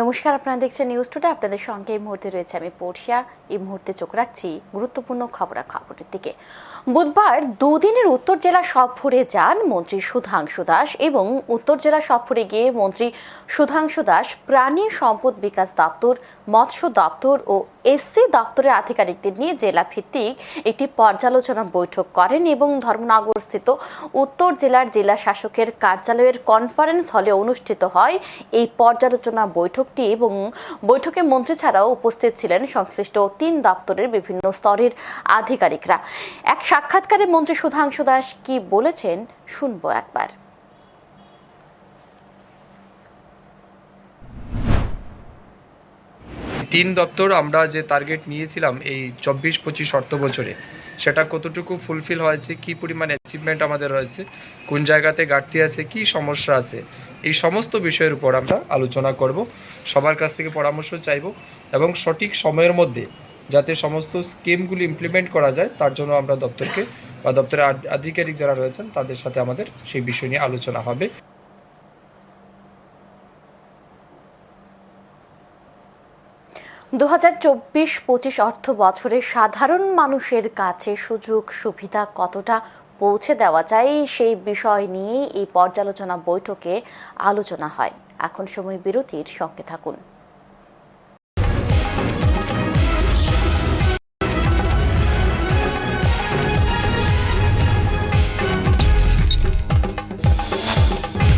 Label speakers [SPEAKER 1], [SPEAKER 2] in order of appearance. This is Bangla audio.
[SPEAKER 1] নমস্কার, আপনারা দেখছেন নিউজ টুডে আপনাদের সঙ্গে এই মুহূর্তে রয়েছে আমি পড়শিয়া। এই মুহূর্তে চোখ রাখছি গুরুত্বপূর্ণ খবরাখবরের দিকে। বুধবার দুদিনের উত্তর জেলা সফরে যান মন্ত্রী সুধাংশু দাস এবং উত্তর জেলা সফরে গিয়ে মন্ত্রী সুধাংশু দাস প্রাণী সম্পদ বিকাশ দপ্তর, মৎস্য দপ্তর ও এসসি দপ্তরের আধিকারিকদের নিয়ে জেলা ভিত্তিক একটি পর্যালোচনা বৈঠক করেন এবং ধর্মনগর স্থিত উত্তর জেলার জেলা শাসকের কার্যালয়ের কনফারেন্স হলে অনুষ্ঠিত হয় এই পর্যালোচনা বৈঠকটি এবং বৈঠকে মন্ত্রী ছাড়াও উপস্থিত ছিলেন সংশ্লিষ্ট তিন দপ্তরের বিভিন্ন স্তরের আধিকারিকরা। এক সাক্ষাৎকারে মন্ত্রী সুধাংশু দাস কি বলেছেন শুনব একবার।
[SPEAKER 2] তিন দপ্তর আমরা যে টার্গেট নিয়েছিলাম এই চব্বিশ, পঁচিশ অর্থ বছরে, সেটা কতটুকু ফুলফিল হয়েছে, কি পরিমাণে অ্যাচিভমেন্ট আমাদের হয়েছে কোন জায়গাতে ঘাটতি আছে, কি সমস্যা আছে, এই সমস্ত বিষয়ের উপর আমরা আলোচনা করব। সবার কাছ থেকে পরামর্শ চাইব এবং সঠিক সময়ের মধ্যে যাতে সমস্ত স্কিমগুলি ইমপ্লিমেন্ট করা যায়, তার জন্য আমরা দপ্তরকে বা দপ্তরের আধিকারিক যারা রয়েছেন, তাদের সাথে আমাদের সেই বিষয় নিয়ে আলোচনা হবে।
[SPEAKER 1] দু হাজার চব্বিশ পঁচিশ অর্থ বছরে সাধারণ মানুষের কাছে সুযোগ সুবিধা কতটা পৌঁছে দেওয়া যায় সেই বিষয় নিয়েই এই পর্যালোচনা বৈঠকে আলোচনা হয়। এখন সময় বিরতির সঙ্গে থাকুন।